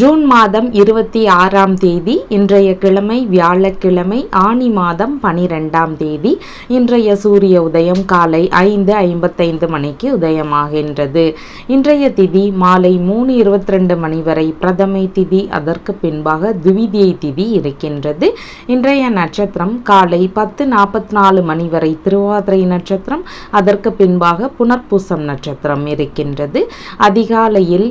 June மாதம் இருபத்தி ஆறாம் தேதி இன்றைய கிழமை வியாழக்கிழமை ஆனி மாதம் பனிரெண்டாம் தேதி இன்றைய சூரிய உதயம் காலை ஐந்து ஐம்பத்தைந்து மணிக்கு உதயமாகின்றது. இன்றைய திதி மாலை மூணு இருபத்தி ரெண்டு மணி வரை பிரதமை திதி அதற்கு பின்பாக துவிதியை திதி இருக்கின்றது. இன்றைய நட்சத்திரம் காலை பத்து நாற்பத்தி நாலு மணி வரை திருவாதிரை நட்சத்திரம் அதற்கு பின்பாக புனர்பூசம் நட்சத்திரம் இருக்கின்றது. அதிகாலையில்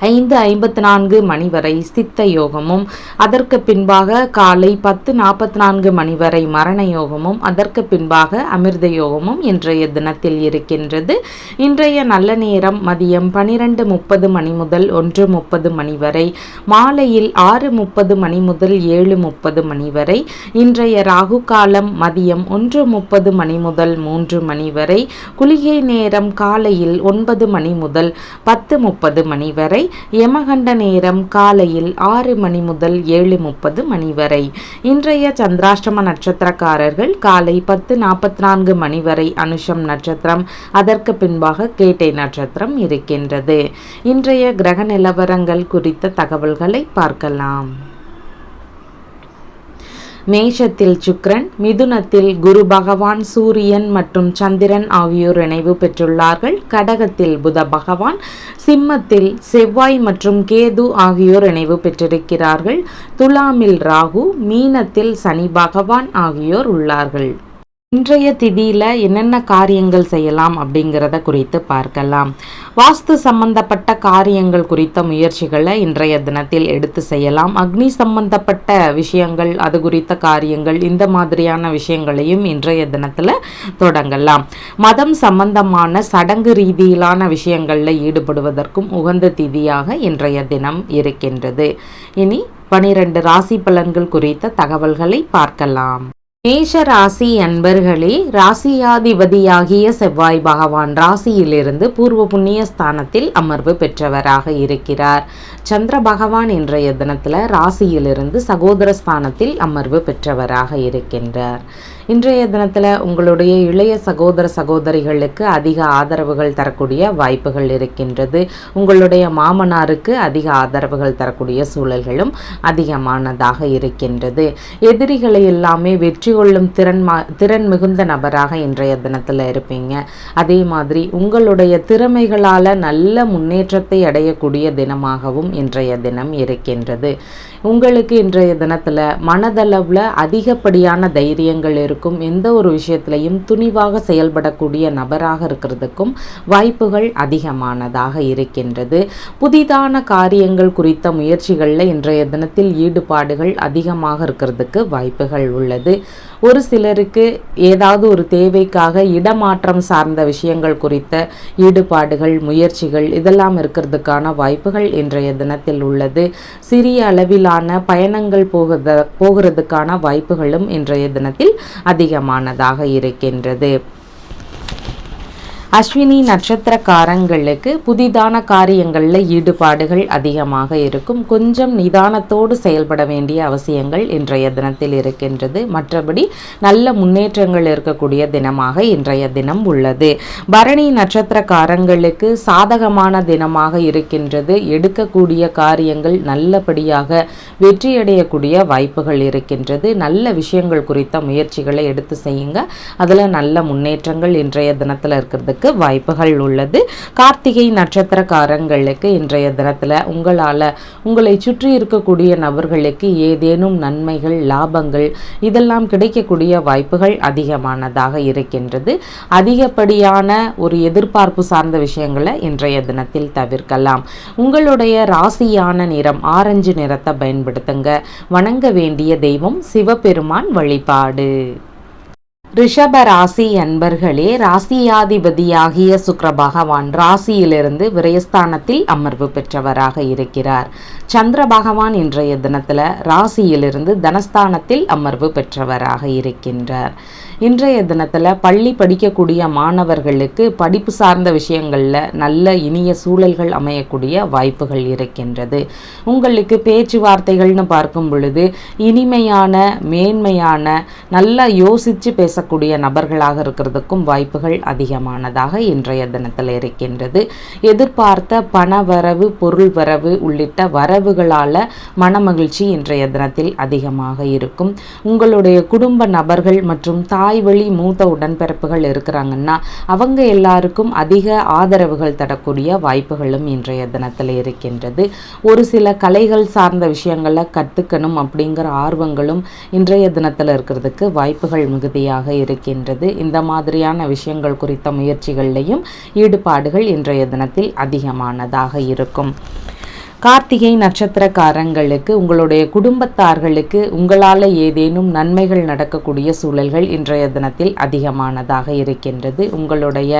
ஐந்து ஐம்பத்தி நான்கு மணி வரை சித்த யோகமும் அதற்கு பின்பாக காலை பத்து நாற்பத்தி நான்கு மணி வரை மரண யோகமும் அதற்கு பின்பாக அமிர்த யோகமும் இன்றைய தினத்தில் இருக்கின்றது. இன்றைய நல்ல நேரம் மதியம் பனிரெண்டு முப்பது மணி முதல் ஒன்று முப்பது மணி வரை மாலையில் ஆறு முப்பது மணி முதல் ஏழு முப்பது மணி வரை இன்றைய ராகு காலம் மதியம் ஒன்று முப்பது மணி முதல் மூன்று மணி வரை குளிகை நேரம் காலையில் ஒன்பது மணி முதல் பத்து முப்பது மணி வரை யமகண்ட நேரம் காலையில் ஆறு மணி முதல் ஏழு முப்பது மணி வரை. இன்றைய சந்திராஷ்டம நட்சத்திரக்காரர்கள் காலை பத்து நாற்பத்தி நான்கு மணி வரை அனுஷம் நட்சத்திரம் அதற்கு பின்பாக கேட்டை நட்சத்திரம் இருக்கின்றது. இன்றைய கிரக நிலவரங்கள் குறித்த தகவல்களை பார்க்கலாம். மேஷத்தில் சுக்ரன் மிதுனத்தில் குரு பகவான் சூரியன் மற்றும் சந்திரன் ஆகியோர் இணைவு பெற்றுள்ளார்கள். கடகத்தில் புத பகவான் சிம்மத்தில் செவ்வாய் மற்றும் கேது ஆகியோர் இணைவு பெற்றிருக்கிறார்கள். துலாமில் ராகு மீனத்தில் சனி பகவான் ஆகியோர் உள்ளார்கள். இன்றைய திதியில் என்னென்ன காரியங்கள் செய்யலாம் அப்படிங்கிறத குறித்து பார்க்கலாம். வாஸ்து சம்பந்தப்பட்ட காரியங்கள் குறித்த முயற்சிகளை இன்றைய தினத்தில் எடுத்து செய்யலாம். அக்னி சம்பந்தப்பட்ட விஷயங்கள் அது குறித்த காரியங்கள் இந்த மாதிரியான விஷயங்களையும் இன்றைய தினத்தில் தொடங்கலாம். மதம் சம்பந்தமான சடங்கு ரீதியிலான விஷயங்களில் ஈடுபடுவதற்கும் உகந்த திதியாக இன்றைய தினம் இருக்கின்றது. இனி பனிரெண்டு ராசி பலன்கள் குறித்த தகவல்களை பார்க்கலாம். மேஷ ராசி அன்பர்களே ராசியாதிபதியாகிய செவ்வாய் பகவான் ராசியிலிருந்து பூர்வ புண்ணிய ஸ்தானத்தில் அமர்வு பெற்றவராக இருக்கிறார். சந்திர பகவான் இன்றைய தினத்தில் ராசியிலிருந்து சகோதர ஸ்தானத்தில் அமர்வு பெற்றவராக இருக்கின்றார். இன்றைய தினத்தில் உங்களுடைய இளைய சகோதர சகோதரிகளுக்கு அதிக ஆதரவுகள் தரக்கூடிய வாய்ப்புகள் இருக்கின்றது. உங்களுடைய மாமனாருக்கு அதிக ஆதரவுகள் தரக்கூடிய சூழல்களும் அதிகமானதாக இருக்கின்றது. எதிரிகளை எல்லாமே வெற்றி கொள்ளும் திறன் மா திறன் மிகுந்த நபராக இன்றைய தினத்தில் இருப்பீங்க. அதே மாதிரி உங்களுடைய திறமைகளால் நல்ல முன்னேற்றத்தை அடையக்கூடிய தினமாகவும் இன்றைய தினம் இருக்கின்றது. உங்களுக்கு இன்றைய தினத்தில் மனதளவில் அதிகப்படியான தைரியங்கள் இருக்கும். எந்த ஒரு விஷயத்திலையும் துணிவாக செயல்படக்கூடிய நபராக இருக்கிறதுக்கும் வாய்ப்புகள் அதிகமானதாக இருக்கின்றது. புதிதான காரியங்கள் குறித்த முயற்சிகளில் இன்றைய தினத்தில் ஈடுபாடுகள் அதிகமாக இருக்கிறதுக்கு வாய்ப்புகள் உள்ளது. ஒரு சிலருக்கு ஏதாவது ஒரு தேவைக்காக இடமாற்றம் சார்ந்த விஷயங்கள் குறித்த ஈடுபாடுகள் முயற்சிகள் இதெல்லாம் இருக்கிறதுக்கான வாய்ப்புகள் இன்றைய தினத்தில் உள்ளது. சிறிய அளவிலான பயணங்கள் போகிறத போகிறதுக்கான வாய்ப்புகளும் இன்றைய தினத்தில் அதிகமானதாக இருக்கின்றது. அஸ்வினி நட்சத்திரக்காரங்களுக்கு புதிதான காரியங்களில் ஈடுபாடுகள் அதிகமாக இருக்கும். கொஞ்சம் நிதானத்தோடு செயல்பட வேண்டிய அவசியங்கள் இன்றைய தினத்தில் இருக்கின்றது. மற்றபடி நல்ல முன்னேற்றங்கள் இருக்கக்கூடிய தினமாக இன்றைய தினம் உள்ளது. பரணி நட்சத்திரக்காரங்களுக்கு சாதகமான தினமாக இருக்கின்றது. எடுக்கக்கூடிய காரியங்கள் நல்லபடியாக வெற்றியடையக்கூடிய வாய்ப்புகள் இருக்கின்றது. நல்ல விஷயங்கள் குறித்த முயற்சிகளை எடுத்து செய்யுங்க. அதில் நல்ல முன்னேற்றங்கள் இன்றைய தினத்தில் இருக்கிறது இருக்கிறதுக்கு வாய்ப்புகள் உள்ளது. கார்த்திகை நட்சத்திரக்காரங்களுக்கு இன்றைய தினத்தில் உங்களால் உங்களை சுற்றி இருக்கக்கூடிய நபர்களுக்கு ஏதேனும் நன்மைகள் லாபங்கள் இதெல்லாம் கிடைக்கக்கூடிய வாய்ப்புகள் அதிகமானதாக இருக்கின்றது. அதிகப்படியான ஒரு எதிர்பார்ப்பு சார்ந்த விஷயங்களை இன்றைய தினத்தில் தவிர்க்கலாம். உங்களுடைய ராசியான நிறம் ஆரஞ்சு நிறத்தை பயன்படுத்துங்க. வணங்க வேண்டிய தெய்வம் சிவபெருமான் வழிபாடு. ரிஷப ராசி அன்பர்களே ராசியாதிபதியாகிய சுக்கர பகவான் ராசியிலிருந்து விரயஸ்தானத்தில் அமர்வு பெற்றவராக இருக்கிறார். சந்திர பகவான் இன்றைய தினத்தில் ராசியிலிருந்து தனஸ்தானத்தில் அமர்வு பெற்றவராக இருக்கின்றார். இன்றைய தினத்தில் பள்ளி படிக்கக்கூடிய மாணவர்களுக்கு படிப்பு சார்ந்த விஷயங்களில் நல்ல இனிய சூழல்கள் அமையக்கூடிய வாய்ப்புகள் இருக்கின்றது. உங்களுக்கு பேச்சுவார்த்தைகள்னு பார்க்கும் பொழுது இனிமையான மேன்மையான நல்லா யோசித்து பேசக்கூடிய நபர்களாக இருக்கிறதுக்கும் வாய்ப்புகள் அதிகமானதாக இன்றைய தினத்தில் இருக்கின்றது. எதிர்பார்த்த பண வரவு பொருள் வரவு உள்ளிட்ட வரவுகளால் மனமகிழ்ச்சி இன்றைய தினத்தில் அதிகமாக இருக்கும். உங்களுடைய குடும்ப நபர்கள் மற்றும் தாய் வழி மூத்த உடன்பிறப்புகள் இருக்கிறாங்கன்னா அவங்க எல்லாருக்கும் அதிக ஆதரவுகள் தரக்கூடிய வாய்ப்புகளும் இன்றைய தினத்தில் இருக்கின்றது. ஒரு சில கலைகள் சார்ந்த விஷயங்களை கற்றுக்கணும் அப்படிங்கிற ஆர்வங்களும் இன்றைய தினத்தில் இருக்கிறதுக்கு வாய்ப்புகள் மிகுதியாக இருக்கின்றது. இந்த மாதிரியான விஷயங்கள் குறித்த முயற்சிகள்லையும் ஈடுபாடுகள் இன்றைய தினத்தில் அதிகமானதாக இருக்கும். கார்த்திகை நட்சத்திரக்காரங்களுக்கு உங்களுடைய குடும்பத்தார்களுக்கு உங்களால் ஏதேனும் நன்மைகள் நடக்கக்கூடிய சூழல்கள் இன்றைய தினத்தில் அதிகமானதாக இருக்கின்றது. உங்களுடைய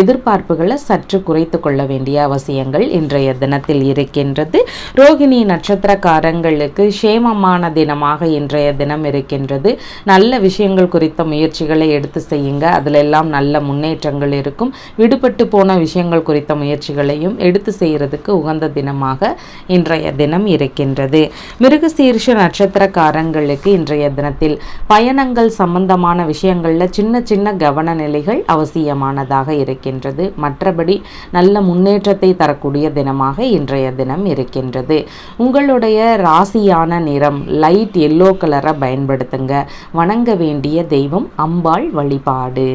எதிர்பார்ப்புகளை சற்று குறைத்து கொள்ள வேண்டிய அவசியங்கள் இன்றைய தினத்தில் இருக்கின்றது. ரோகிணி நட்சத்திரக்காரங்களுக்கு சேமமான தினமாக இன்றைய தினம் இருக்கின்றது. நல்ல விஷயங்கள் குறித்த முயற்சிகளை எடுத்து செய்யுங்க. அதிலெல்லாம் நல்ல முன்னேற்றங்கள் இருக்கும். விடுபட்டு போன விஷயங்கள் குறித்த முயற்சிகளையும் எடுத்து செய்கிறதுக்கு உகந்த தினமாக இன்றைய தினம் இருக்கின்றது. மிருகசீர்ஷ நட்சத்திரக்காரங்களுக்கு இன்றைய தினத்தில் பயணங்கள் சம்பந்தமான விஷயங்களில் சின்ன சின்ன கவன நிலைகள் அவசியமானதாக இருக்கின்றது. மற்றபடி நல்ல முன்னேற்றத்தை தரக்கூடிய தினமாக இன்றைய தினம் இருக்கின்றது. உங்களுடைய ராசியான நிறம் லைட் எல்லோ கலரை பயன்படுத்துங்க. வணங்க வேண்டிய தெய்வம் அம்பாள் வழிபாடு.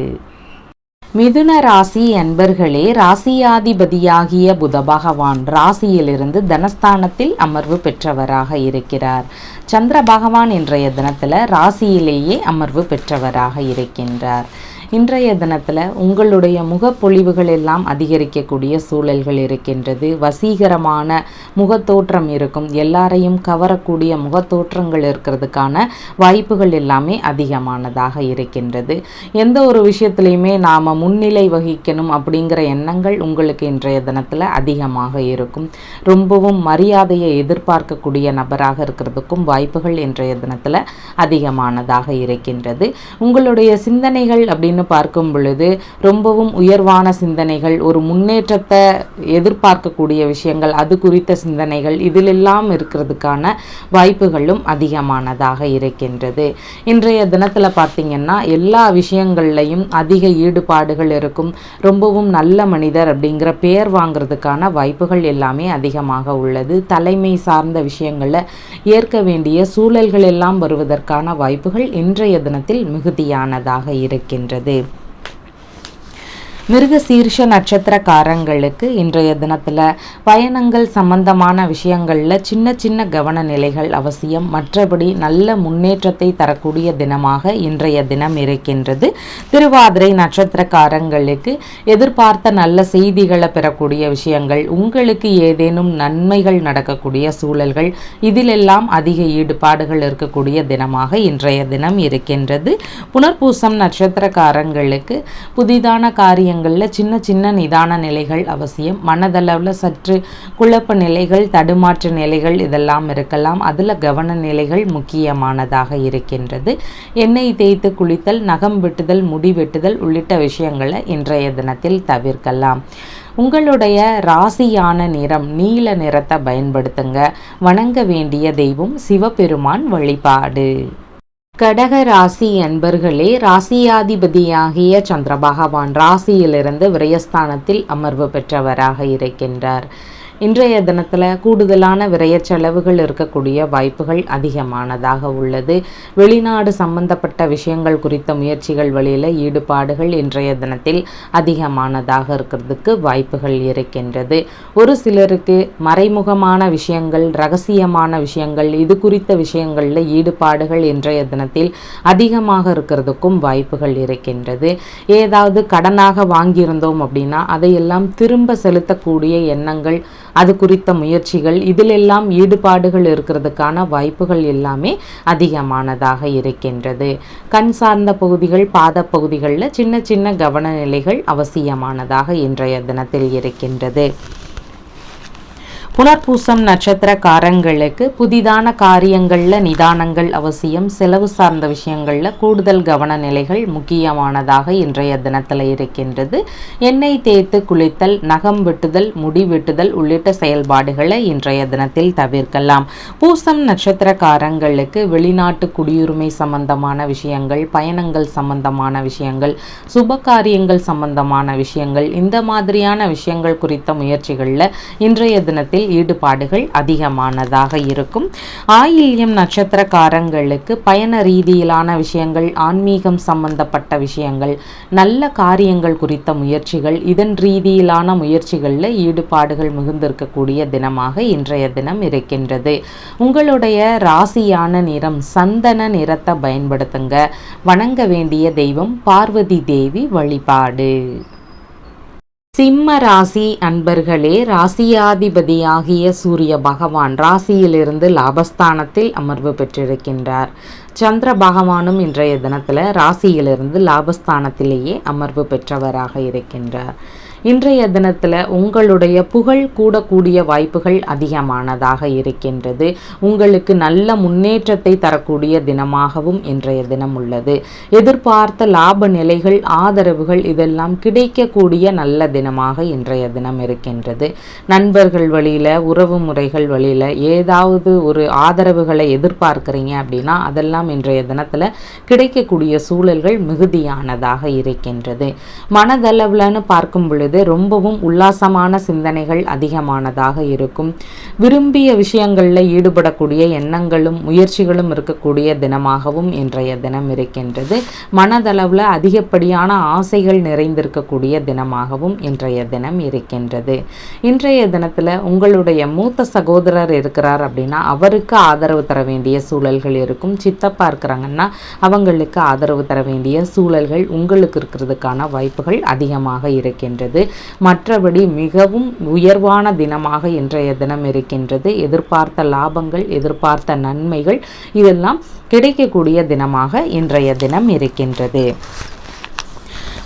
மிதுன ராசி அன்பர்களே ராசியாதிபதியாகிய புத பகவான் ராசியிலிருந்து தனஸ்தானத்தில் அமர்வு பெற்றவராக இருக்கிறார். சந்திர பகவான் இன்றைய தினத்தில் ராசியிலேயே அமர்வு பெற்றவராக இருக்கின்றார். இன்றைய தினத்தில் உங்களுடைய முகப்பொழிவுகள் எல்லாம் அதிகரிக்கக்கூடிய சூழல்கள் இருக்கின்றது. வசீகரமான முகத்தோற்றம் இருக்கும். எல்லாரையும் கவரக்கூடிய முகத்தோற்றங்கள் இருக்கிறதுக்கான வாய்ப்புகள் எல்லாமே அதிகமானதாக இருக்கின்றது. எந்த ஒரு விஷயத்துலையுமே நாம் முன்னிலை வகிக்கணும் அப்படிங்கிற எண்ணங்கள் உங்களுக்கு இன்றைய தினத்தில் அதிகமாக இருக்கும். ரொம்பவும் மரியாதையை எதிர்பார்க்கக்கூடிய நபராக இருக்கிறதுக்கும் வாய்ப்புகள் இன்றைய தினத்தில் அதிகமானதாக இருக்கின்றது. உங்களுடைய சிந்தனைகள் அப்படின்னு அப்படின்னு பார்க்கும் பொழுது ரொம்பவும் உயர்வான சிந்தனைகள் ஒரு முன்னேற்றத்தை எதிர்பார்க்கக்கூடிய விஷயங்கள் அது குறித்த சிந்தனைகள் இதிலெல்லாம் இருக்கிறதுக்கான வாய்ப்புகளும் அதிகமானதாக இருக்கின்றது. இன்றைய தினத்தில் பார்த்திங்கன்னா எல்லா விஷயங்கள்லையும் அதிக ஈடுபாடுகள் இருக்கும். ரொம்பவும் நல்ல மனிதர் அப்படிங்கிற பெயர் வாங்கிறதுக்கான வாய்ப்புகள் எல்லாமே அதிகமாக உள்ளது. தலைமை சார்ந்த விஷயங்களை ஏற்க வேண்டிய சூழல்கள் எல்லாம் வருவதற்கான வாய்ப்புகள் இன்றைய தினத்தில் மிகுதியானதாக இருக்கின்றது. உள்ளது மிருக சீர்ஷ நட்சத்திரக்காரங்களுக்கு இன்றைய தினத்தில் பயணங்கள் சம்பந்தமான விஷயங்களில் சின்ன சின்ன கவன நிலைகள் அவசியம். மற்றபடி நல்ல முன்னேற்றத்தை தரக்கூடிய தினமாக இன்றைய தினம் இருக்கின்றது. திருவாதிரை நட்சத்திரக்காரங்களுக்கு எதிர்பார்த்த நல்ல செய்திகளை பெறக்கூடிய விஷயங்கள் உங்களுக்கு ஏதேனும் நன்மைகள் நடக்கக்கூடிய சூழல்கள் இதிலெல்லாம் அதிக ஈடுபாடுகள் இருக்கக்கூடிய தினமாக இன்றைய தினம் இருக்கின்றது. புனர்பூசம் நட்சத்திரக்காரங்களுக்கு புதிதான காரியங்கள் விஷயங்களில் சின்ன சின்ன நிதான நிலைகள் அவசியம். மனதளவில் சற்று குழப்ப நிலைகள் தடுமாற்ற நிலைகள் இதெல்லாம் இருக்கலாம். அதில் கவன நிலைகள் முக்கியமானதாக இருக்கின்றது. எண்ணெய் தேய்த்து குளித்தல் நகம் வெட்டுதல் முடி வெட்டுதல் உள்ளிட்ட விஷயங்களை இன்றைய தினத்தில் தவிர்க்கலாம். உங்களுடைய ராசியான நிறம் நீல நிறத்தை பயன்படுத்துங்க. வணங்க வேண்டிய தெய்வம் சிவபெருமான் வழிபாடு. கடக ராசி அன்பர்களே ராசியாதிபதியாகிய சந்திர பகவான் ராசியிலிருந்து விரயஸ்தானத்தில் அமர்வு பெற்றவராக இருக்கின்றார். இன்றைய தினத்தில் கூடுதலான விரைய செலவுகள் இருக்கக்கூடிய வாய்ப்புகள் அதிகமானதாக உள்ளது. வெளிநாடு சம்பந்தப்பட்ட விஷயங்கள் குறித்த முயற்சிகள் வழியில் ஈடுபாடுகள் இன்றைய தினத்தில் அதிகமானதாக இருக்கிறதுக்கு வாய்ப்புகள் இருக்கின்றது. ஒரு சிலருக்கு மறைமுகமான விஷயங்கள் ரகசியமான விஷயங்கள் இது குறித்த விஷயங்களில் ஈடுபாடுகள் இன்றைய தினத்தில் அதிகமாக இருக்கிறதுக்கும் வாய்ப்புகள் இருக்கின்றது. ஏதாவது கடனாக வாங்கியிருந்தோம் அப்படின்னா அதையெல்லாம் திரும்ப செலுத்தக்கூடிய எண்ணங்கள் அது குறித்த முயற்சிகள் இதிலெல்லாம் ஈடுபாடுகள் இருக்கிறதுக்கான வாய்ப்புகள் எல்லாமே அதிகமானதாக இருக்கின்றது. கண் சார்ந்த பகுதிகள் பாத பகுதிகளில் சின்ன சின்ன கவனநிலைகள் அவசியமானதாக இன்றைய தினத்தில் இருக்கின்றது. புனர்பூசம் நட்சத்திரக்காரங்களுக்கு புதிதான காரியங்களில் நிதானங்கள் அவசியம். செலவு சார்ந்த விஷயங்களில் கூடுதல் கவனநிலைகள் முக்கியமானதாக இன்றைய தினத்தில் இருக்கின்றது. எண்ணெய் தேய்த்து குளித்தல் நகம் வெட்டுதல் முடி வெட்டுதல் உள்ளிட்ட செயல்பாடுகளை இன்றைய தினத்தில் தவிர்க்கலாம். பூசம் நட்சத்திரக்காரங்களுக்கு வெளிநாட்டு குடியுரிமை சம்பந்தமான விஷயங்கள் பயணங்கள் சம்பந்தமான விஷயங்கள் சுப காரியங்கள் சம்பந்தமான விஷயங்கள் இந்த மாதிரியான விஷயங்கள் குறித்த முயற்சிகளில் இன்றைய தினத்தில் ஈடுபாடுகள் அதிகமானதாக இருக்கும். ஆயில்யம் நட்சத்திரக்காரங்களுக்கு பயண ரீதியிலான விஷயங்கள் ஆன்மீகம் சம்பந்தப்பட்ட விஷயங்கள் நல்ல காரியங்கள் குறித்த முயற்சிகள் இதன் ரீதியிலான முயற்சிகளில் ஈடுபாடுகள் மிகுந்திருக்கக்கூடிய தினமாக இன்றைய தினம் இருக்கின்றது. உங்களுடைய ராசியான நிறம் சந்தன நிறத்தை பயன்படுத்துங்க. வணங்க வேண்டிய தெய்வம் பார்வதி தேவி வழிபாடு. சிம்ம ராசி அன்பர்களே ராசியாதிபதியாகிய சூரிய பகவான் ராசியிலிருந்து லாபஸ்தானத்தில் அமர்வு பெற்றிருக்கின்றார். சந்திர பகவானும் இன்றைய தினத்தில் ராசியிலிருந்து லாபஸ்தானத்திலேயே அமர்வு பெற்றவராக இருக்கின்றார். இன்றைய தினத்தில் உங்களுடைய புகழ் கூடக்கூடிய வாய்ப்புகள் அதிகமானதாக இருக்கின்றது. உங்களுக்கு நல்ல முன்னேற்றத்தை தரக்கூடிய தினமாகவும் இன்றைய தினம் உள்ளது. எதிர்பார்த்த லாப நிலைகள் ஆதரவுகள் இதெல்லாம் கிடைக்கக்கூடிய நல்ல தினமாக இன்றைய தினம் இருக்கின்றது. நண்பர்கள் வழியில் உறவு முறைகள் வழியில் ஏதாவது ஒரு ஆதரவுகளை எதிர்பார்க்குறீங்க அப்படின்னா அதெல்லாம் இன்றைய தினத்தில் கிடைக்கக்கூடிய சூழல்கள் மிகுதியானதாக இருக்கின்றது. மனதளவில்னு பார்க்கும் பொழுது ரொம்பவும் உல்லாசமான சிந்தனைகள் அதிகமானதாக இருக்கும். விரும்பிய விஷயங்களில் ஈடுபடக்கூடிய எண்ணங்களும் முயற்சிகளும் இருக்கக்கூடிய தினமாகவும் இன்றைய தினம் இருக்கின்றது. மனதளவில் அதிகப்படியான ஆசைகள் நிறைந்திருக்கக்கூடிய தினமாகவும் இன்றைய தினம் இருக்கின்றது. இன்றைய தினத்தில் உங்களுடைய மூத்த சகோதரர் இருக்கிறார் அப்படின்னா அவருக்கு ஆதரவு தர வேண்டிய சூழல்கள் இருக்கும். சித்தப்பா இருக்கிறாங்கன்னா அவங்களுக்கு ஆதரவு தர வேண்டிய சூழல்கள் உங்களுக்கு இருக்கிறதுக்கான வாய்ப்புகள் அதிகமாக இருக்கின்றது. மற்றபடி மிகவும் உயர்வான தினமாக இன்றைய தினம் இருக்கின்றது. எதிர்பார்த்த லாபங்கள் எதிர்பார்த்த நன்மைகள் இதெல்லாம் கிடைக்கக்கூடிய தினமாக இன்றைய தினம் இருக்கின்றது.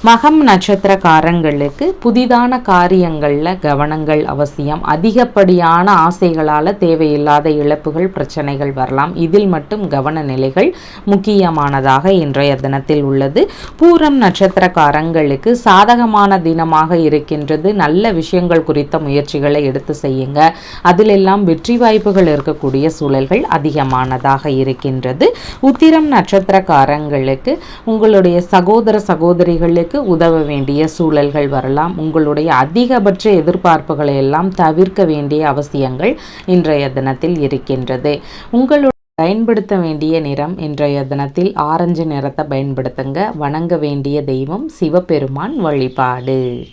மகம் நட்சத்திரக்காரங்களுக்கு புதிதான காரியங்களில் கவனங்கள் அவசியம். அதிகப்படியான ஆசைகளால் தேவையில்லாத இழப்புகள் பிரச்சனைகள் வரலாம். இதில் மட்டும் கவன நிலைகள் முக்கியமானதாக இன்றைய தினத்தில் உள்ளது. பூரம் நட்சத்திரக்காரங்களுக்கு சாதகமான தினமாக இருக்கின்றது. நல்ல விஷயங்கள் குறித்த முயற்சிகளை எடுத்து செய்யுங்க. அதிலெல்லாம் வெற்றி வாய்ப்புகள் இருக்கக்கூடிய சூழல்கள் அதிகமானதாக இருக்கின்றது. உத்திரம் நட்சத்திரக்காரங்களுக்கு உங்களுடைய சகோதர சகோதரிகளுக்கு உதவ வேண்டிய சூழல்கள் வரலாம். உங்களுடைய அதிகபட்ச எதிர்பார்ப்புகளை எல்லாம் தவிர்க்க வேண்டிய அவசியங்கள் இன்றைய தினத்தில் இருக்கின்றது. உங்களுடைய பயன்படுத்த வேண்டிய நிறம் இன்றைய தினத்தில் ஆரஞ்சு நிறத்தை பயன்படுத்துங்க. வணங்க வேண்டிய தெய்வம் சிவபெருமான் வழிபாடு.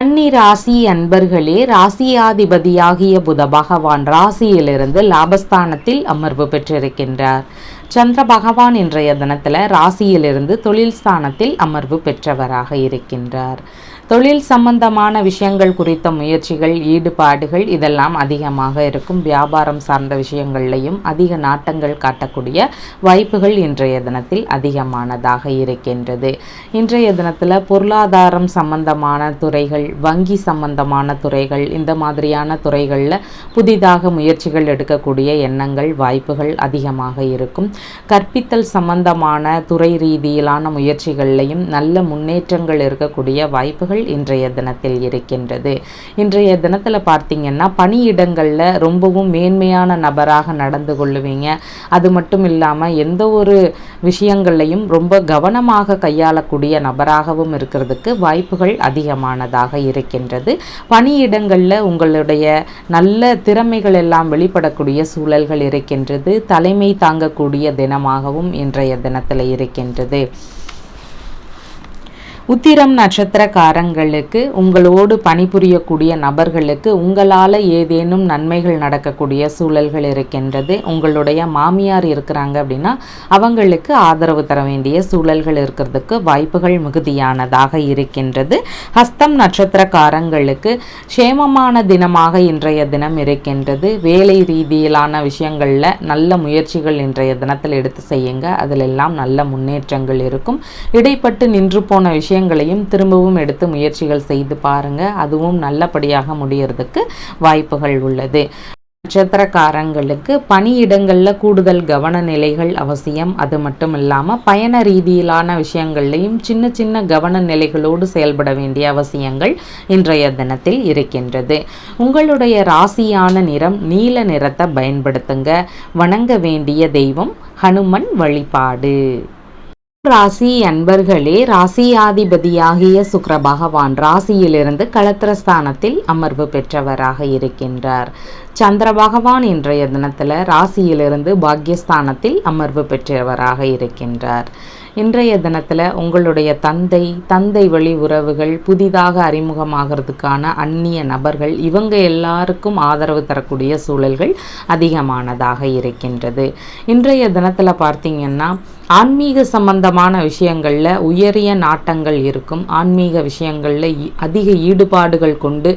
கன்னி ராசி அன்பர்களே ராசியாதிபதியாகிய புத பகவான் ராசியிலிருந்து லாபஸ்தானத்தில் அமர்வு பெற்றிருக்கின்றார். சந்திர பகவான் இன்றைய தினத்தில் ராசியிலிருந்து தொழில் ஸ்தானத்தில் அமர்வு பெற்றவராக இருக்கின்றார். தொழில் சம்பந்தமான விஷயங்கள் குறித்த முயற்சிகள் ஈடுபாடுகள் இதெல்லாம் அதிகமாக இருக்கும். வியாபாரம் சார்ந்த விஷயங்கள்லையும் அதிக நாட்டங்கள் காட்டக்கூடிய வாய்ப்புகள் இன்றைய தினத்தில் அதிகமானதாக இருக்கின்றது. இன்றைய தினத்தில் பொருளாதாரம் சம்பந்தமான துறைகள் வங்கி சம்பந்தமான துறைகள் இந்த மாதிரியான துறைகளில் புதிதாக முயற்சிகள் எடுக்கக்கூடிய எண்ணங்கள் வாய்ப்புகள் அதிகமாக இருக்கும். கற்பித்தல் சம்பந்தமான துறை ரீதியிலான முயற்சிகள்லையும் நல்ல முன்னேற்றங்கள் இருக்கக்கூடிய வாய்ப்புகள் இன்றைய தினத்தில் இருக்கின்றது. இன்றைய தினத்தில் பார்த்தீங்கன்னா பணியிடங்களில் ரொம்பவும் மேன்மையான நபராக நடந்து கொள்ளுவீங்க. அது மட்டும் இல்லாமல் எந்த ஒரு விஷயங்களையும் ரொம்ப கவனமாக கையாளக்கூடிய நபராகவும் இருக்கிறதுக்கு வாய்ப்புகள் அதிகமானதாக இருக்கின்றது. பணியிடங்களில் உங்களுடைய நல்ல திறமைகள் எல்லாம் வெளிப்படக்கூடிய சூழல்கள் இருக்கின்றது. தலைமை தாங்கக்கூடிய தினமாகவும் இன்றைய தினத்தில் இருக்கின்றது. உத்திரம் நட்சத்திரக்காரங்களுக்கு உங்களோடு பணிபுரியக்கூடிய நபர்களுக்கு உங்களால் ஏதேனும் நன்மைகள் நடக்கக்கூடிய சூழல்கள் இருக்கின்றது உங்களுடைய மாமியார் இருக்கிறாங்க அப்படின்னா அவங்களுக்கு ஆதரவு தர வேண்டிய சூழல்கள் இருக்கிறதுக்கு வாய்ப்புகள் மிகுதியானதாக இருக்கின்றது. ஹஸ்தம் நட்சத்திரக்காரங்களுக்கு சேமமான தினமாக இன்றைய தினம் இருக்கின்றது. வேலை ரீதியிலான விஷயங்களில் நல்ல முயற்சிகள் இன்றைய தினத்தில் எடுத்து செய்யுங்க. அதிலெல்லாம் நல்ல முன்னேற்றங்கள் இருக்கும். இடைப்பட்டு நின்று போன விஷயம் விஷயங்களையும் திரும்பவும் எடுத்து முயற்சிகள் செய்து பாருங்க. அதுவும் நல்லபடியாக முடியறதுக்கு வாய்ப்புகள் உள்ளது. நட்சத்திரக்காரங்களுக்கு பணியிடங்களில் கூடுதல் கவன நிலைகள் அவசியம். அது மட்டும் இல்லாமல் பயண ரீதியிலான விஷயங்கள்லையும் சின்ன சின்ன கவன நிலைகளோடு செயல்பட வேண்டிய அவசியங்கள் இன்றைய தினத்தில் இருக்கின்றது. உங்களுடைய ராசியான நிறம் நீல நிறத்தை பயன்படுத்துங்க. வணங்க வேண்டிய தெய்வம் ஹனுமன் வழிபாடு. ராசி அன்பர்களே ராசியாதிபதியாகிய சுக்கர பகவான் ராசியிலிருந்து களத்திரஸ்தானத்தில் அமர்வு பெற்றவராக இருக்கின்றார். சந்திர பகவான் இன்றைய தினத்தில் ராசியிலிருந்து பாக்யஸ்தானத்தில் அமர்வு பெற்றவராக இருக்கின்றார். இன்றைய தினத்தில் உங்களுடைய தந்தை தந்தை வழி உறவுகள் புதிதாக அறிமுகமாகிறதுக்கான அந்நிய நபர்கள் இவங்க எல்லாருக்கும் ஆதரவு தரக்கூடிய சூழல்கள் அதிகமானதாக இருக்கின்றது. இன்றைய தினத்தில் பார்த்தீங்கன்னா ஆன்மீக சம்பந்தமான விஷயங்களில் உயரிய நாட்டங்கள் இருக்கும். ஆன்மீக விஷயங்களில் அதிக ஈடுபாடுகள் கொண்டு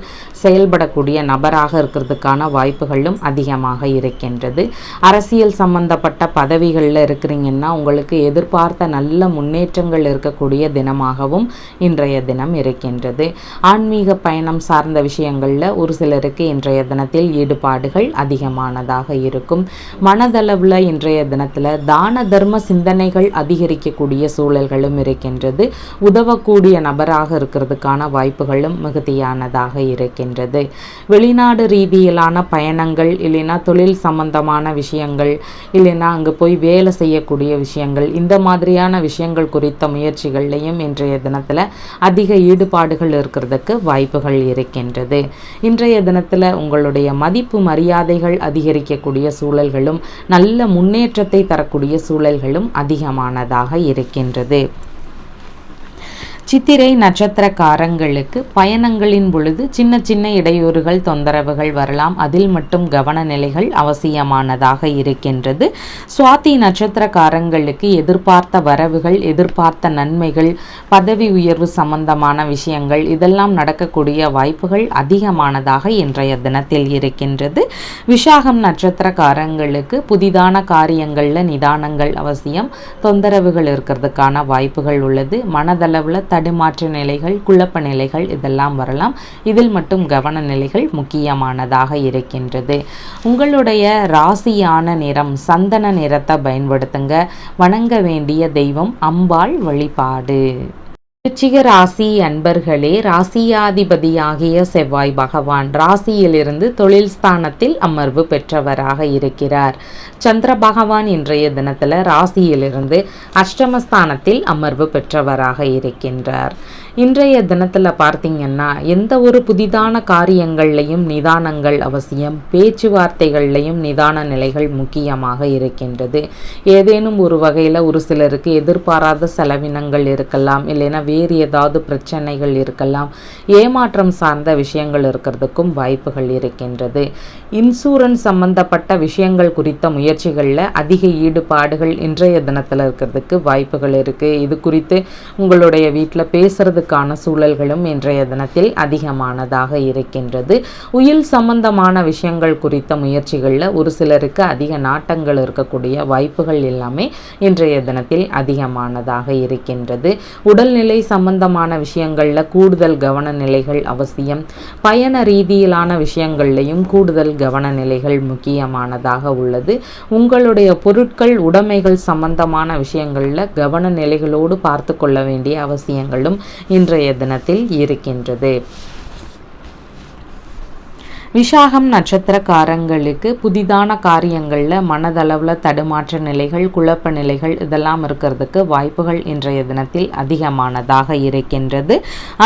செயல்படக்கூடிய நபராக இருக்கிறதுக்கான வாய்ப்புகளும் அதிகமாக இருக்கின்றது. அரசியல் சம்பந்தப்பட்ட பதவிகளில் இருக்கிறீங்கன்னா உங்களுக்கு எதிர்பார்த்த நல்ல முன்னேற்றங்கள் இருக்கக்கூடிய தினமாகவும் இன்றைய தினம் இருக்கின்றது. ஆன்மீக பயணம் சார்ந்த விஷயங்களில் ஒரு சிலருக்கு இன்றைய தினத்தில் ஈடுபாடுகள் அதிகமானதாக இருக்கும். மனதளவில் இன்றைய தினத்தில் தான தர்ம சிந்தனை பிரச்சனைகள் அதிகரிக்கக்கூடிய சூழல்களும் இருக்கின்றது. உதவக்கூடிய நபராக இருக்கிறதுக்கான வாய்ப்புகளும் மிகுதியானதாக இருக்கின்றது. வெளிநாடு ரீதியிலான பயணங்கள் இல்லைன்னா தொழில் சம்பந்தமான விஷயங்கள் இல்லைன்னா அங்கே போய் வேலை செய்யக்கூடிய விஷயங்கள் இந்த மாதிரியான விஷயங்கள் குறித்த முயற்சிகள்லையும் இன்றைய தினத்தில் அதிக ஈடுபாடுகள் இருக்கிறதுக்கு வாய்ப்புகள் இருக்கின்றது. இன்றைய தினத்தில் உங்களுடைய மதிப்பு மரியாதைகள் அதிகரிக்கக்கூடிய சூழல்களும் நல்ல முன்னேற்றத்தை தரக்கூடிய சூழல்களும் அதிக அதிகமானதாக இருக்கின்றது. சித்திரை நட்சத்திரக்காரங்களுக்கு பயணங்களின் பொழுது சின்ன சின்ன இடையூறுகள் தொந்தரவுகள் வரலாம். அதில் மட்டும் கவன நிலைகள் அவசியமானதாக இருக்கின்றது. சுவாதி நட்சத்திரக்காரங்களுக்கு எதிர்பார்த்த வரவுகள் எதிர்பார்த்த நன்மைகள் பதவி உயர்வு சம்பந்தமான விஷயங்கள் இதெல்லாம் நடக்கக்கூடிய வாய்ப்புகள் அதிகமானதாக இன்றைய தினத்தில் இருக்கின்றது. விசாகம் நட்சத்திரக்காரங்களுக்கு புதிதான காரியங்களில் நிதானங்கள் அவசியம். தொந்தரவுகள் இருக்கிறதுக்கான வாய்ப்புகள் உள்ளது. மனதளவில் தடுமாற்ற நிலைகள் குழப்ப நிலைகள் இதெல்லாம் வரலாம். இதில் மட்டும் கவன நிலைகள் முக்கியமானதாக இருக்கின்றது. உங்களுடைய ராசியான நிறம் சந்தன நிறத்தை பயன்படுத்துங்க. வணங்க வேண்டிய தெய்வம் அம்பாள் வழிபாடு. விருச்சிக ராசி அன்பர்களே ராசியாதிபதியாகிய செவ்வாய் பகவான் ராசியிலிருந்து தொழில் ஸ்தானத்தில் அமர்வு பெற்றவராக இருக்கிறார். சந்திர பகவான் இன்றைய தினத்தில் ராசியிலிருந்து அஷ்டமஸ்தானத்தில் அமர்வு பெற்றவராக இருக்கின்றார். இன்றைய தினத்தில் பார்த்தீங்கன்னா எந்த ஒரு புதிதான காரியங்கள்லையும் நிதானங்கள் அவசியம். பேச்சுவார்த்தைகள்லையும் நிதான நிலைகள் முக்கியமாக இருக்கின்றது. ஏதேனும் ஒரு வகையில் ஒரு சிலருக்கு எதிர்பாராத செலவினங்கள் இருக்கலாம் இல்லைன்னா வேறு ஏதாவது பிரச்சனைகள் இருக்கலாம். ஏமாற்றம் சார்ந்த விஷயங்கள் இருக்கிறதுக்கும் வாய்ப்புகள் இருக்கின்றது. இன்சூரன்ஸ் சம்பந்தப்பட்ட விஷயங்கள் குறித்த முயற்சிகளில் அதிக ஈடுபாடுகள் இன்றைய தினத்தில் இருக்கிறதுக்கு வாய்ப்புகள் இருக்குது இது குறித்து உங்களுடைய வீட்டில் பேசுறதுக்கான சூழல்களும் இன்றைய தினத்தில் அதிகமானதாக இருக்கின்றது. உயில் சம்பந்தமான விஷயங்கள் குறித்த முயற்சிகளில் ஒரு சிலருக்கு அதிக நாட்டங்கள் இருக்கக்கூடிய வாய்ப்புகள் எல்லாமே இன்றைய தினத்தில் அதிகமானதாக இருக்கின்றது. உடல்நிலை சம்பந்தமான விஷயங்களில் கூடுதல் கவன நிலைகள் அவசியம். பயண ரீதியிலான விஷயங்கள்லையும் கூடுதல் கவன நிலைகள் முக்கியமானதாக உள்ளது. உங்களுடைய பொருட்கள் உடைமைகள் சம்பந்தமான விஷயங்களில் கவன நிலைகளோடு பார்த்து கொள்ள வேண்டிய அவசியங்களும் இன்றைய தினத்தில் இருக்கின்றது. விஷாகம் நட்சத்திரக்காரங்களுக்கு புதிதான காரியங்களில் மனதளவில் தடுமாற்ற நிலைகள் குழப்ப நிலைகள் இதெல்லாம் இருக்கிறதுக்கு வாய்ப்புகள் இன்றைய தினத்தில் அதிகமானதாக இருக்கின்றது.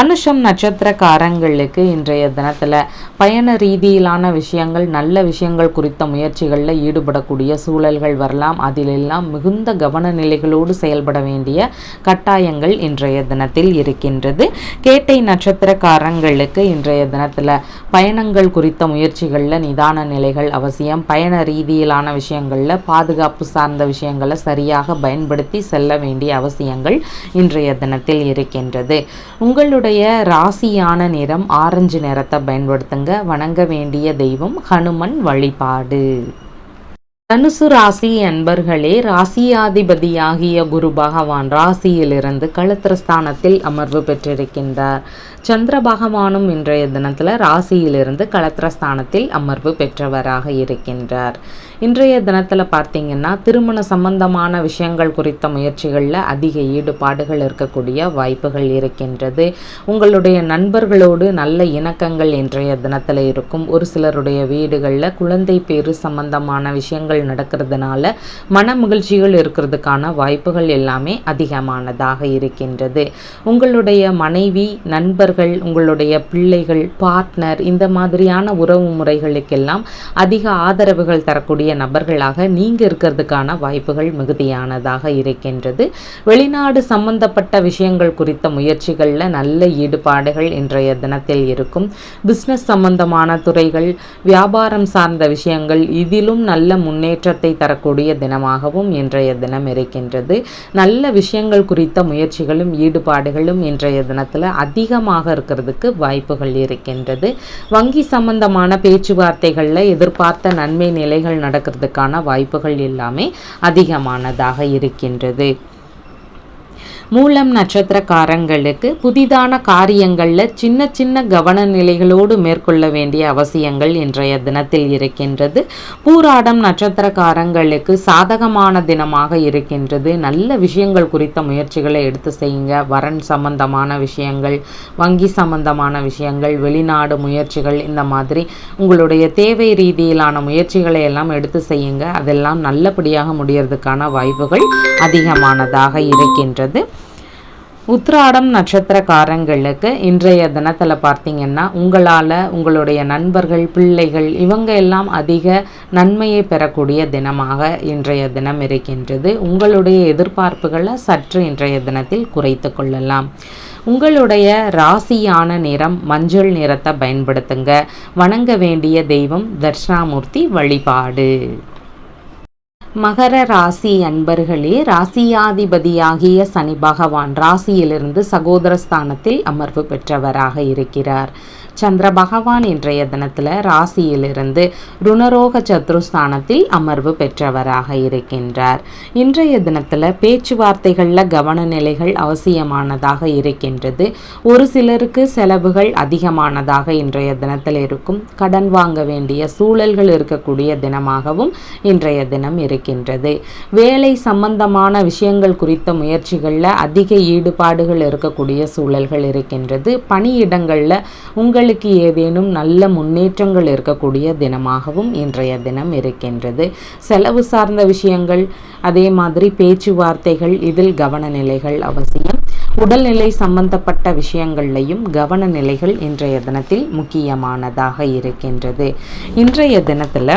அனுஷம் நட்சத்திரக்காரங்களுக்கு இன்றைய தினத்தில் பயண ரீதியிலான விஷயங்கள் நல்ல விஷயங்கள் குறித்த முயற்சிகளில் ஈடுபடக்கூடிய சூழல்கள் வரலாம். அதிலெல்லாம் மிகுந்த கவன நிலைகளோடு செயல்பட வேண்டிய கட்டாயங்கள் இன்றைய தினத்தில் இருக்கின்றது. கேட்டை நட்சத்திரக்காரங்களுக்கு இன்றைய தினத்தில் பயணங்கள் குறித்த முயற்சிகளில் நிதான நிலைகள் அவசியம். பயண ரீதியிலான விஷயங்களில் பாதுகாப்பு சார்ந்த விஷயங்களை சரியாக பயன்படுத்தி செல்ல வேண்டிய அவசியங்கள் இன்றைய தினத்தில் இருக்கின்றது. உங்களுடைய ராசியான நிறம் ஆரஞ்சு நிறத்தை பயன்படுத்துங்க. வணங்க வேண்டிய தெய்வம் ஹனுமன் வழிபாடு. தனுசு ராசி அன்பர்களே ராசியாதிபதியாகிய குரு பகவான் ராசியிலிருந்து களத்திரஸ்தானத்தில் அமர்வு பெற்றிருக்கின்றார். சந்திர பகவானும் இன்றைய தினத்தில் ராசியிலிருந்து களத்திரஸ்தானத்தில் அமர்வு பெற்றவராக இருக்கின்றார். இன்றைய தினத்தில் பார்த்தீங்கன்னா திருமண சம்பந்தமான விஷயங்கள் குறித்த முயற்சிகளில் அதிக ஈடுபாடுகள் இருக்கக்கூடிய வாய்ப்புகள் இருக்கின்றது. உங்களுடைய நண்பர்களோடு நல்ல இணக்கங்கள் இன்றைய தினத்தில் இருக்கும். ஒரு சிலருடைய வீடுகளில் குழந்தை பேரு சம்பந்தமான விஷயங்கள் நடக்கிறதுனால மன மகிழ்ச்சிகள் இருக்கிறதுக்கான வாய்ப்புகள் எல்லாமே அதிகமானதாக இருக்கின்றது. உங்களுடைய மனைவி நண்பர் நண்பர்கள் உங்களுடைய பிள்ளைகள் பார்ட்னர் இந்த மாதிரியான உறவு முறைகளுக்கெல்லாம் அதிக ஆதரவுகள் தரக்கூடிய நபர்களாக நீங்க இருக்கிறதுக்கான வாய்ப்புகள் மிகுதியானதாக இருக்கின்றது. வெளிநாடு சம்பந்தப்பட்ட விஷயங்கள் குறித்த முயற்சிகளில் நல்ல ஈடுபாடுகள் இன்றைய தினத்தில் இருக்கும். பிஸ்னஸ் சம்பந்தமான துறைகள் வியாபாரம் சார்ந்த விஷயங்கள் இதிலும் நல்ல முன்னேற்றத்தை தரக்கூடிய தினமாகவும் இன்றைய தினம் இருக்கின்றது. நல்ல விஷயங்கள் குறித்த முயற்சிகளும் ஈடுபாடுகளும் இன்றைய தினத்தில் அதிகமாக இருக்கிறதுக்கு வாய்ப்புகள் இருக்கின்றது. வங்கி சம்பந்தமான பேச்சுவார்த்தைகளில் எதிர்பார்த்த நன்மை நிலைகள் நடக்கிறதுக்கான வாய்ப்புகள் எல்லாமே அதிகமானதாக இருக்கின்றது. மூலம் நட்சத்திரக்காரங்களுக்கு புதிதான காரியங்களில் சின்ன சின்ன கவன நிலைகளோடு மேற்கொள்ள வேண்டிய அவசியங்கள் இன்றைய தினத்தில் இருக்கின்றது. பூராடம் நட்சத்திரக்காரங்களுக்கு சாதகமான தினமாக இருக்கின்றது. நல்ல விஷயங்கள் குறித்த முயற்சிகளை எடுத்து செய்யுங்க. வரன் சம்பந்தமான விஷயங்கள் வங்கி சம்பந்தமான விஷயங்கள் வெளிநாடு முயற்சிகள் இந்த மாதிரி உங்களுடைய தேவை ரீதியிலான முயற்சிகளை எல்லாம் எடுத்து செய்யுங்க. அதெல்லாம் நல்லபடியாக முடியறதுக்கான வாய்ப்புகள் அதிகமானதாக இருக்கின்றது. உத்ராடம் நட்சத்திரக்காரங்களுக்கு இன்றைய தினத்தில் பார்த்தீங்கன்னா உங்களால் உங்களுடைய நண்பர்கள் பிள்ளைகள் இவங்க எல்லாம் அதிக நன்மையை பெறக்கூடிய தினமாக இன்றைய தினம் இருக்கின்றது. உங்களுடைய எதிர்பார்ப்புகளை சற்று இன்றைய தினத்தில் குறைத்து கொள்ளலாம். உங்களுடைய ராசியான நிறம் மஞ்சள் நிறத்தை பயன்படுத்துங்க. வணங்க வேண்டிய தெய்வம் தட்சிணாமூர்த்தி வழிபாடு. மகர ராசி அன்பர்களே ராசியாதிபதியாகிய சனி பகவான் ராசியிலிருந்து சகோதரஸ்தானத்தில் அமர்வு பெற்றவராக இருக்கிறார். சந்திர பகவான் இன்றைய தினத்தில் ராசியிலிருந்து ருணரோக சத்ருஸ்தானத்தில் அமர்வு பெற்றவராக இருக்கின்றார். இன்றைய தினத்தில் பேச்சுவார்த்தைகளில் கவன நிலைகள் அவசியமானதாக இருக்கின்றது. ஒரு சிலருக்கு செலவுகள் அதிகமானதாக இன்றைய தினத்தில் இருக்கும். கடன் வாங்க வேண்டிய சூழல்கள் இருக்கக்கூடிய தினமாகவும் இன்றைய தினம் இருக்கின்றது. வேலை சம்பந்தமான விஷயங்கள் குறித்த முயற்சிகளில் அதிக ஈடுபாடுகள் இருக்கக்கூடிய சூழல்கள் இருக்கின்றது. பணியிடங்களில் உங்கள் உங்களுக்கு ஏதேனும் நல்ல முன்னேற்றங்கள் இருக்கக்கூடிய தினமாகவும் இன்றைய தினம் இருக்கின்றது. செலவு சார்ந்த விஷயங்கள் அதே மாதிரி பேச்சுவார்த்தைகள் இதில் கவனநிலைகள் அவசியம். உடல்நிலை சம்பந்தப்பட்ட விஷயங்கள்லையும் கவனநிலைகள் இன்றைய தினத்தில் முக்கியமானதாக இருக்கின்றது. இன்றைய தினத்தில்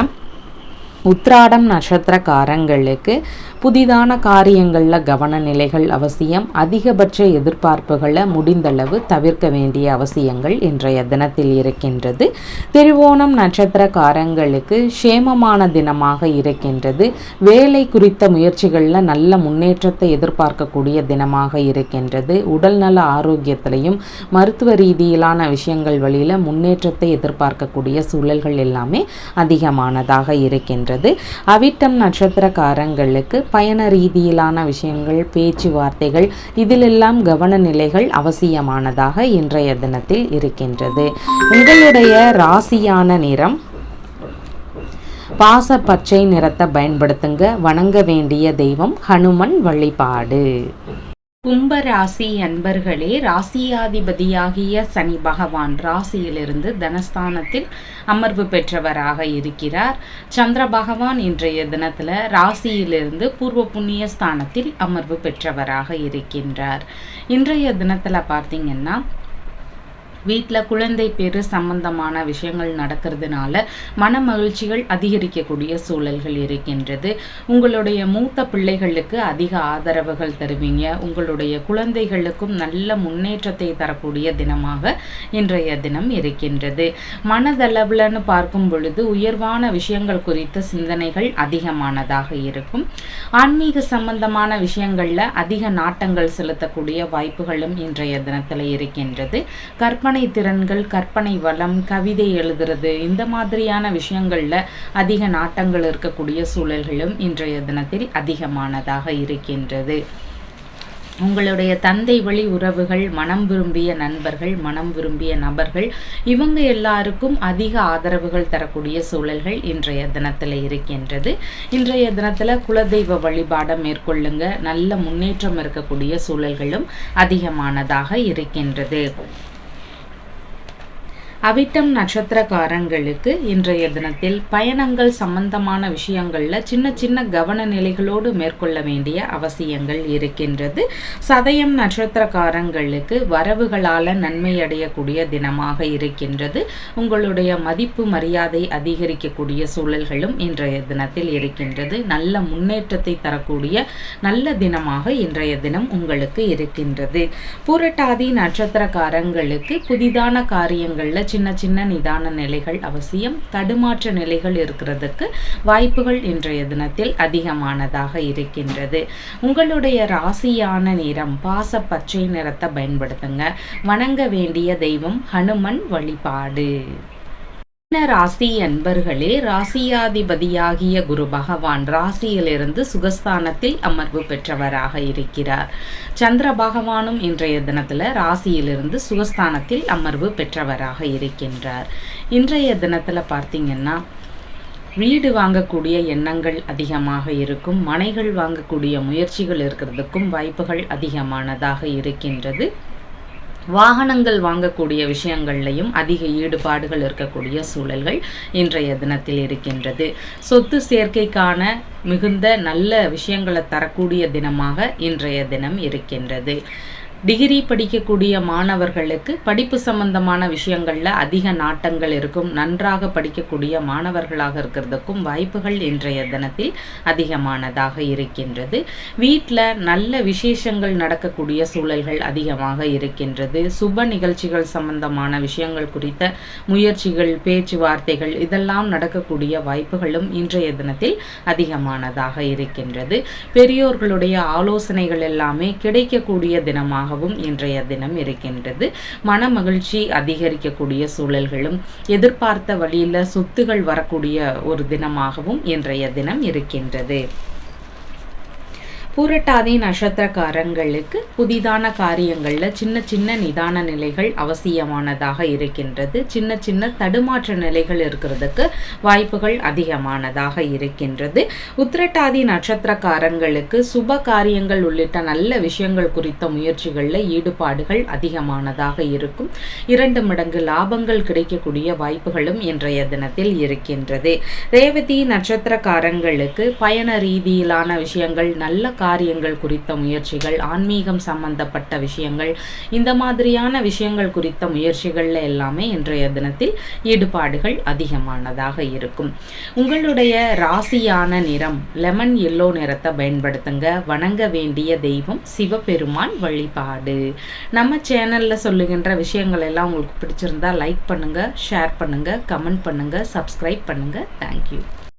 உத்ராடம் நட்சத்திரக்காரங்களுக்கு புதிதான காரியங்களில் கவன நிலைகள் அவசியம். அதிகபட்ச எதிர்பார்ப்புகளை முடிந்தளவு தவிர்க்க வேண்டிய அவசியங்கள் இன்றைய தினத்தில் இருக்கின்றது. திருவோணம் நட்சத்திரக்காரங்களுக்கு சேமமான தினமாக இருக்கின்றது. வேலை குறித்த முயற்சிகளில் நல்ல முன்னேற்றத்தை எதிர்பார்க்கக்கூடிய தினமாக இருக்கின்றது. உடல்நல ஆரோக்கியத்திலையும் மருத்துவ ரீதியிலான விஷயங்கள் வழியில் முன்னேற்றத்தை எதிர்பார்க்கக்கூடிய சூழல்கள் எல்லாமே அதிகமானதாக இருக்கின்றது அவிட்டம் நட்சத்திரக்காரங்களுக்கு பயண ரீதியிலான விஷயங்கள் பேச்சுவார்த்தைகள் இதிலெல்லாம் கவன நிலைகள் அவசியமானதாக இன்றைய தினத்தில் இருக்கின்றது. உங்களுடைய ராசியான நிறம் பாச பச்சை நிறத்தை பயன்படுத்துங்க. வணங்க வேண்டிய தெய்வம் ஹனுமன் வழிபாடு. கும்பராசி அன்பர்களே ராசியாதிபதியாகிய சனி பகவான் ராசியிலிருந்து தனஸ்தானத்தில் அமர்வு பெற்றவராக இருக்கிறார். சந்திர பகவான் இன்றைய தினத்தில் ராசியிலிருந்து பூர்வ புண்ணிய ஸ்தானத்தில் அமர்வு பெற்றவராக இருக்கின்றார். இன்றைய தினத்தில் பார்த்தீங்கன்னா வீட்டில் குழந்தை பேரு சம்பந்தமான விஷயங்கள் நடக்கிறதுனால மன மகிழ்ச்சிகள் அதிகரிக்கக்கூடிய சூழல்கள் இருக்கின்றது. உங்களுடைய மூத்த பிள்ளைகளுக்கு அதிக ஆதரவுகள் தருவீங்க. உங்களுடைய குழந்தைகளுக்கும் நல்ல முன்னேற்றத்தை தரக்கூடிய தினமாக இன்றைய தினம் இருக்கின்றது. மனதளவுலன்னு பார்க்கும் பொழுது உயர்வான விஷயங்கள் குறித்த சிந்தனைகள் அதிகமானதாக இருக்கும். ஆன்மீக சம்பந்தமான விஷயங்களில் அதிக நாட்டங்கள் செலுத்தக்கூடிய வாய்ப்புகளும் இன்றைய தினத்தில் இருக்கின்றது. கற்பனை கற்பனை திறன்கள் கற்பனை வளம் கவிதை எழுதுறது இந்த மாதிரியான விஷயங்களில் அதிக நாட்டங்கள் இருக்கக்கூடிய சூழல்களும் இன்றைய தினத்தில் அதிகமானதாக இருக்கின்றது. உங்களுடைய தந்தை வழி உறவுகள் மனம் விரும்பிய நண்பர்கள் மனம் விரும்பிய நபர்கள் இவங்க எல்லாருக்கும் அதிக ஆதரவுகள் தரக்கூடிய சூழல்கள் இன்றைய தினத்தில் இருக்கின்றது. இன்றைய தினத்தில் குலதெய்வ வழிபாடை மேற்கொள்ளுங்க. நல்ல முன்னேற்றம் இருக்கக்கூடிய சூழல்களும் அதிகமானதாக இருக்கின்றது. அவிட்டம் நட்சத்திரக்காரங்களுக்கு இன்றைய தினத்தில் பயணங்கள் சம்பந்தமான விஷயங்களில் சின்ன சின்ன கவன நிலைகளோடு மேற்கொள்ள வேண்டிய அவசியங்கள் இருக்கின்றது. சதயம் நட்சத்திரக்காரங்களுக்கு வரவுகளால் நன்மை அடையக்கூடிய தினமாக இருக்கின்றது. உங்களுடைய மதிப்பு மரியாதை அதிகரிக்கக்கூடிய சூழல்களும் இன்றைய தினத்தில் இருக்கின்றது. நல்ல முன்னேற்றத்தை தரக்கூடிய நல்ல தினமாக இன்றைய தினம் உங்களுக்கு இருக்கின்றது. பூரட்டாதி நட்சத்திரக்காரங்களுக்கு புதிதான காரியங்களில் சின்ன சின்ன நிதான நிலைகள் அவசியம். தடுமாற்ற நிலைகள் இருக்கிறதுக்கு வாய்ப்புகள் இன்றைய தினத்தில் அதிகமானதாக இருக்கின்றது. உங்களுடைய ராசியான நிறம் பாச பச்சை நிறத்தை பயன்படுத்துங்க. வணங்க வேண்டிய தெய்வம் ஹனுமன் வழிபாடு. ராசி அன்பர்களே ராசியாதிபதியாகிய குரு பகவான் ராசியிலிருந்து சுகஸ்தானத்தில் அமர்வு பெற்றவராக இருக்கிறார். சந்திர பகவானும் இன்றைய தினத்தில் ராசியிலிருந்து சுகஸ்தானத்தில் அமர்வு பெற்றவராக இருக்கின்றார். இன்றைய தினத்தில் பார்த்தீங்கன்னா வீடு வாங்கக்கூடிய எண்ணங்கள் அதிகமாக இருக்கும். மனைகள் வாங்கக்கூடிய முயற்சிகள் இருக்கிறதுக்கும் வாய்ப்புகள் அதிகமானதாக இருக்கின்றது. வாகனங்கள் வாங்கக்கூடிய விஷயங்கள்லையும் அதிக ஈடுபாடுகள் இருக்கக்கூடிய சூழல்கள் இன்றைய தினத்தில் இருக்கின்றது. சொத்து சேர்க்கைக்கான மிகுந்த நல்ல விஷயங்களை தரக்கூடிய தினமாக இன்றைய தினம் இருக்கின்றது. டிகிரி படிக்கக்கூடிய மாணவர்களுக்கு படிப்பு சம்பந்தமான விஷயங்களில் அதிக நாட்டங்கள் இருக்கும். நன்றாக படிக்கக்கூடிய மாணவர்களாக இருக்கிறதுக்கும் வாய்ப்புகள் இன்றைய தினத்தில் அதிகமானதாக இருக்கின்றது. வீட்டில் நல்ல விசேஷங்கள் நடக்கக்கூடிய சூழல்கள் அதிகமாக இருக்கின்றது. சுப நிகழ்ச்சிகள் சம்பந்தமான விஷயங்கள் குறித்த முயற்சிகள் பேச்சுவார்த்தைகள் இதெல்லாம் நடக்கக்கூடிய வாய்ப்புகளும் இன்றைய தினத்தில் அதிகமானதாக இருக்கின்றது. பெரியோர்களுடைய ஆலோசனைகள் எல்லாமே கிடைக்கக்கூடிய தினமாக தினமாகவும் இன்றைய தினம் இருக்கின்றது. மன மகிழ்ச்சி அதிகரிக்கக்கூடிய சூழல்களும் எதிர்பார்த்த வழியில் சொத்துகள் வரக்கூடிய ஒரு தினமாகவும் இன்றைய தினம் இருக்கின்றது. பூரட்டாதி நட்சத்திரக்காரங்களுக்கு புதிதான காரியங்களில் சின்ன சின்ன நிதான நிலைகள் அவசியமானதாக இருக்கின்றது. சின்ன சின்ன தடுமாற்ற நிலைகள் இருக்கிறதுக்கு வாய்ப்புகள் அதிகமானதாக இருக்கின்றது. உத்திரட்டாதி நட்சத்திரக்காரங்களுக்கு சுப காரியங்கள் உள்ளிட்ட நல்ல விஷயங்கள் குறித்த முயற்சிகளில் ஈடுபாடுகள் அதிகமானதாக இருக்கும். இரண்டு மடங்கு லாபங்கள் கிடைக்கக்கூடிய வாய்ப்புகளும் இன்றைய தினத்தில் இருக்கின்றது. ரேவதி நட்சத்திரக்காரங்களுக்கு பயண ரீதியிலான விஷயங்கள் நல்ல காரியங்கள் குறித்த முயற்சிகள் ஆன்மீகம் சம்பந்தப்பட்ட விஷயங்கள் இந்த மாதிரியான விஷயங்கள் குறித்த முயற்சிகள்ல எல்லாமே இன்றைய தினத்தில் ஈடுபாடுகள் அதிகமானதாக இருக்கும். உங்களுடைய ராசியான நிறம் லெமன் எல்லோ நிறத்தை பயன்படுத்துங்க. வணங்க வேண்டிய தெய்வம் சிவபெருமான் வழிபாடு. நம்ம சேனல்ல சொல்லுகின்ற விஷயங்கள் எல்லாம் உங்களுக்கு பிடிச்சிருந்தா லைக் பண்ணுங்க ஷேர் பண்ணுங்க கமெண்ட் பண்ணுங்க சப்ஸ்கிரைப் பண்ணுங்க. தேங்க்யூ